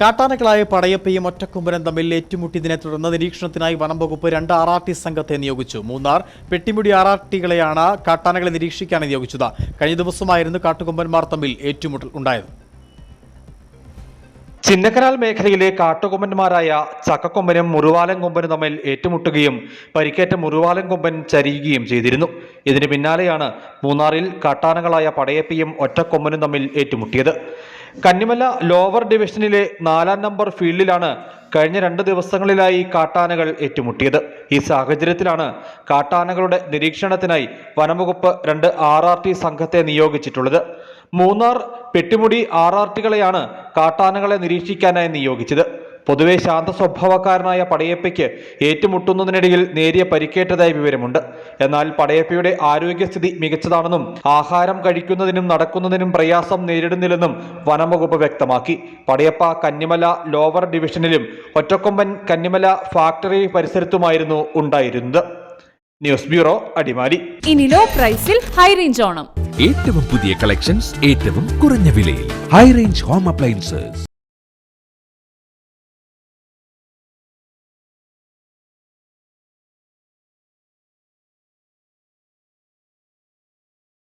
കാട്ടാനകളായ പടയപ്പയും ഒറ്റക്കൊമ്പനും തമ്മിൽ ഏറ്റുമുട്ടിയതിനെ തുടർന്ന് നിരീക്ഷണത്തിനായി വനം വകുപ്പ് രണ്ട് ആർ ആർ ടി സംഘത്തെ നിയോഗിച്ചു. മൂന്നാർ പെട്ടിമുടി ആർ ആർ ടികളെയാണ് കാട്ടാനകളെ നിരീക്ഷിക്കാൻ നിയോഗിച്ചത്. കഴിഞ്ഞ ദിവസമായിരുന്നു കാട്ടുകൊമ്പന്മാർ തമ്മിൽ ഏറ്റുമുട്ടൽ ഉണ്ടായത്. ചിന്നക്കനാൽ മേഖലയിലെ കാട്ടുകൊമ്പന്മാരായ ചക്കക്കൊമ്പനും മുറിവാലൻ കൊമ്പനും തമ്മിൽ ഏറ്റുമുട്ടുകയും പരിക്കേറ്റ മുറിവാലൻ കൊമ്പൻ ചരിയുകയും ചെയ്തിരുന്നു. ഇതിന് പിന്നാലെയാണ് മൂന്നാറിൽ കാട്ടാനകളായ പടയപ്പിയും ഒറ്റക്കൊമ്പനും തമ്മിൽ ഏറ്റുമുട്ടിയത്. കന്നിമല ലോവർ ഡിവിഷനിലെ നാലാം നമ്പർ ഫീൽഡിലാണ് കഴിഞ്ഞ രണ്ട് ദിവസങ്ങളിലായി കാട്ടാനകൾ ഏറ്റുമുട്ടിയത്. ഈ സാഹചര്യത്തിലാണ് കാട്ടാനകളുടെ നിരീക്ഷണത്തിനായി വനംവകുപ്പ് രണ്ട് ആർ ആർ ടി സംഘത്തെ നിയോഗിച്ചിട്ടുള്ളത്. മൂന്നാർ പെട്ടിമുടി ആർ ആർ ടികളെയാണ് കാട്ടാനകളെ നിരീക്ഷിക്കാനായി നിയോഗിച്ചത്. പൊതുവെ ശാന്ത സ്വഭാവക്കാരനായ പടയപ്പയ്ക്ക് ഏറ്റുമുട്ടുന്നതിനിടയിൽ നേരിയ പരിക്കേറ്റതായി വിവരമുണ്ട്. എന്നാൽ പടയപ്പയുടെ ആരോഗ്യസ്ഥിതി മികച്ചതാണെന്നും ആഹാരം കഴിക്കുന്നതിനും നടക്കുന്നതിനും പ്രയാസം നേരിടുന്നില്ലെന്നും വനംവകുപ്പ് വ്യക്തമാക്കി. പടയപ്പ കന്നിമല ലോവർ ഡിവിഷനിലും ഒറ്റക്കൊമ്പൻ കന്നിമല ഫാക്ടറി പരിസരത്തുമായിരുന്നു ഉണ്ടായിരുന്നത്. News bureau Adimali. ഇനി ലോ പ്രൈസിൽ ഹൈ റേഞ്ച് ഓണം. ഏറ്റവും പുതിയ കളക്ഷൻസ് ഏറ്റവും കുറഞ്ഞ വിലയിൽ. High range home appliances